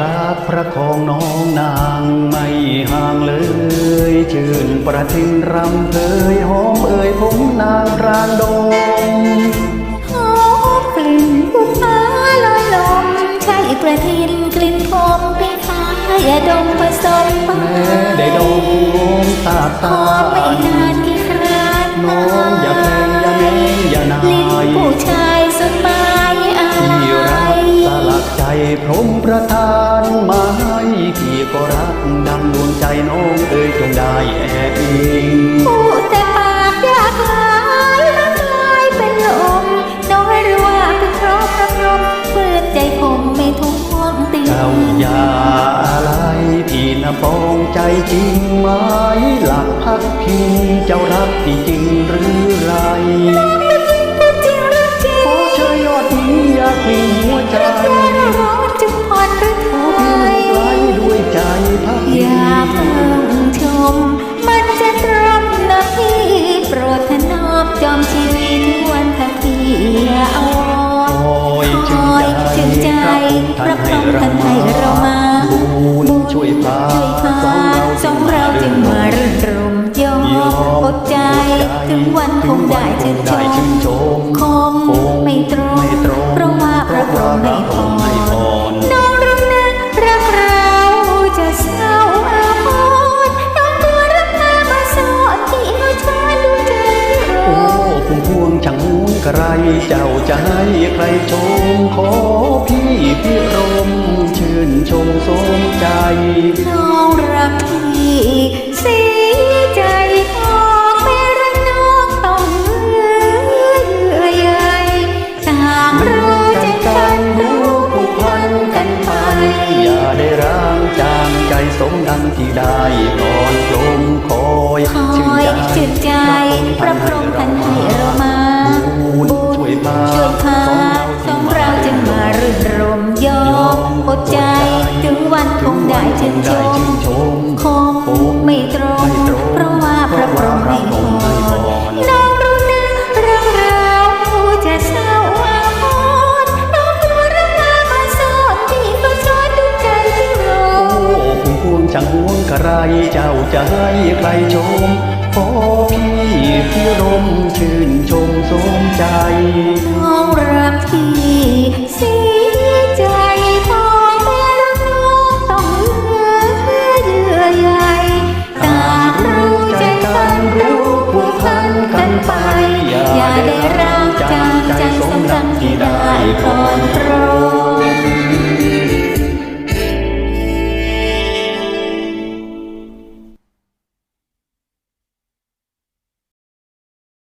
รักพระของน้องนางไม่ห่างเลย ชื่นประทินรำเพยหอมเอ่ยผมนางกลางดงหอมกลิ่นบุกฟ้าลอยลมใช่ประทินกลิ่นหอมปีฟ้ายาดมผสมไปแม้ได้ดมตาตาอมไม่นานกี่คราน้องอย่าแพงอย่าแนงอย่านายลิ้นผู้ชายสุดหมายอาที่รักสลักใจพรมประทาม ก็รักดังดวงใจน้องเอ่ยจงได้แอบอิงพูดแต่ปากอยากหายร่างกายเป็นลมน้อยหรือว่าเป็นเพราะพระพรหมฝืนใจผมไม่ทนตีเจ้าอย่าอะไรพี่นะปองใจจริงไหมหลักพักพิงเจ้ารักพี่จริงหรือไรพูดจริงรักจริงขอเชยยอดหญิงอยากมีหัวใจ อมจอมชีวิตวันทักทีเอาคอยคอยชื่นใจพระพรหมท่านให้เรามาบุญช่วยพาสองเราจึงมารื่นรมยอมอดใจถึงวันคงได้ชื่นชมคงไม่ตรงไม่ตรงเพราะว่าพระพรหมให้ เจ้าจะให้ใครชม ขอพี่พิรม ชื่นชมสมใจ น้องรักพี่เสียใจของแม่รักน้องต้องเยื่อใยต่างรู้ใจกันรู้ผูกพันกันไป อย่าได้ร้างจางใจสมดังที่ได้นอนจม ชื่นชมชมคงไม่ตรง เพราะว่าพระพรหมให้พรน้องรู้นะเรื่องราวผู้จะเศร้าอาพรน้องรู้เรื่องราวมาสอนที่ก็สอนดูใจที่เราโอ้พุ่มพวงช่างห่วงกระไรเจ้าจะให้ใครชมขอพี่พิรมชื่นชมสมใจ ที่ได้พรพร